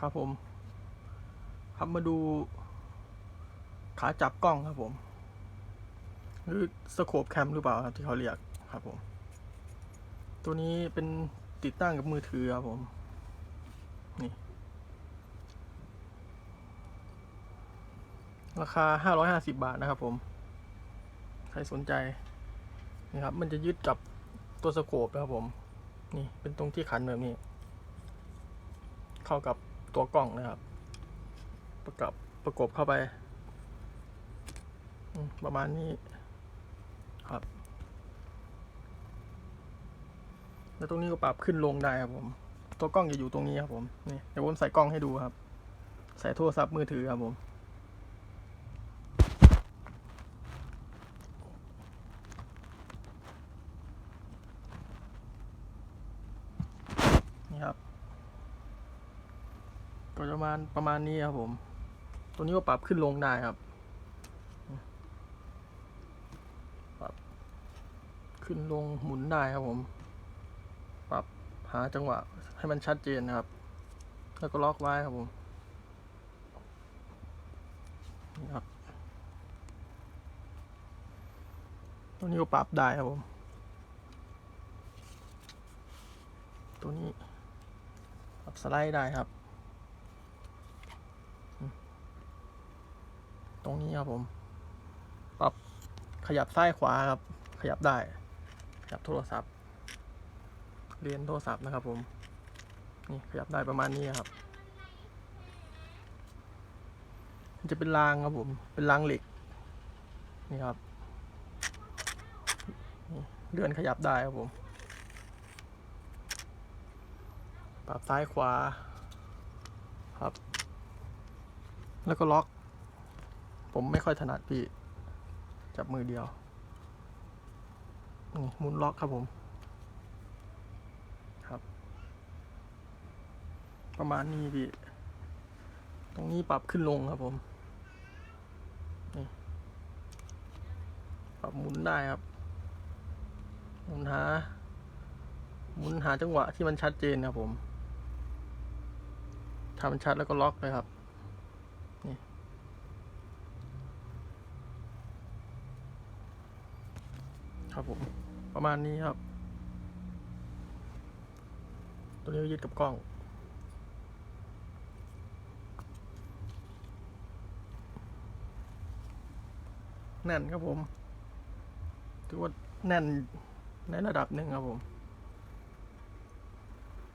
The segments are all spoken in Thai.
ครับผม ครับมาดูขาจับกล้องครับผม หรือสโคปแคมหรือเปล่าครับที่เขาเรียกครับผม ตัวนี้เป็นติดตั้งกับมือถือครับผม นี่ ราคา550บาทนะครับผม ใครสนใจนี่ครับ มันจะยึดกับตัวสโคปนะครับผม นี่เป็นตรงที่ขันแบบนี้ เข้ากับ ตัวกล้องนะครับ ประกับประกบเข้าไป ประมาณนี้ครับ แล้วตรงนี้ก็ปรับขึ้นลงได้ครับผม ตัวกล้องจะอยู่ตรงนี้ครับผม นี่เดี๋ยวผมใส่กล้องให้ดูครับ ใส่โทรศัพท์มือถือครับผมนี่ครับ ก็ประมาณประมาณนี้ครับผม ตัวนี้ก็ปรับขึ้นลงได้ครับ ปรับ ขึ้นลงหมุนได้ครับผม ปรับหาจังหวะให้มันชัดเจนนะครับ แล้วก็ล็อกไว้ครับผม นี่ครับ ตัวนี้ก็ปรับได้ครับผม ตัวนี้ปรับสไลด์ได้ครับอืม ตรงนี้ครับผมปรับขยับซ้ายขวาครับ ขยับได้ขยับโทรศัพท์เรียนโทรศัพท์นะครับ ผมนี่ขยับได้ประมาณนี้ครับมันจะเป็นรางครับผม เป็นรางเหล็ก นี่ครับเลื่อนขยับได้ครับผม ปรับซ้ายขวา ครับ แล้วก็ล็อก ผมไม่ค่อยถนัดพี่ จับมือเดียวนี่หมุนล็อกครับผม ครับ ประมาณนี้พี่ ตรงนี้ปรับขึ้นลงครับผมนี่ปรับหมุนได้ครับ หมุนหา หมุนหาจังหวะที่มันชัดเจนครับผมถ้ามันชัดแล้วก็ล็อกเลยครับ ครับผม ประมาณนี้ครับ ตัวนี้ยึดกับกล้องแน่นครับผมถือว่าแน่นในระดับหนึ่งครับผม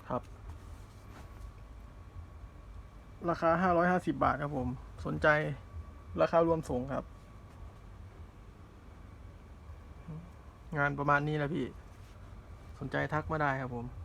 ครับ ราคา 550 บาทครับผม สนใจราคารวมส่งครับ งานประมาณนี้แหละพี่ สนใจทักมาได้ครับผม